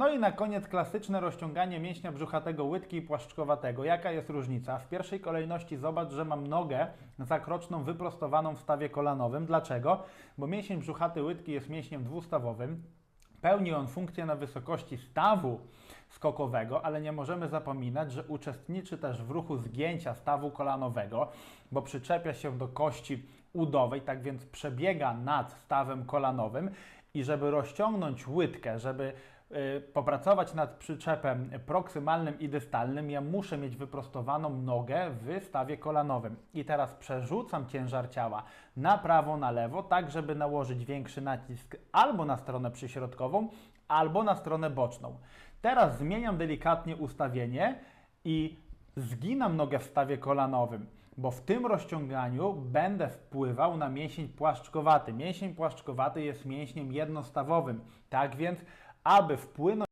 No i na koniec klasyczne rozciąganie mięśnia brzuchatego łydki i płaszczkowatego. Jaka jest różnica? W pierwszej kolejności zobacz, że mam nogę zakroczną wyprostowaną w stawie kolanowym. Dlaczego? Bo mięsień brzuchaty łydki jest mięśniem dwustawowym. Pełni on funkcję na wysokości stawu skokowego, ale nie możemy zapominać, że uczestniczy też w ruchu zgięcia stawu kolanowego, bo przyczepia się do kości udowej, tak więc przebiega nad stawem kolanowym i żeby rozciągnąć łydkę, żeby popracować nad przyczepem proksymalnym i dystalnym, ja muszę mieć wyprostowaną nogę w stawie kolanowym. I teraz przerzucam ciężar ciała na prawo, na lewo, tak żeby nałożyć większy nacisk albo na stronę przyśrodkową, albo na stronę boczną. Teraz zmieniam delikatnie ustawienie i zginam nogę w stawie kolanowym, bo w tym rozciąganiu będę wpływał na mięsień płaszczkowaty. Mięsień płaszczkowaty jest mięśniem jednostawowym, tak więc, aby wpłynąć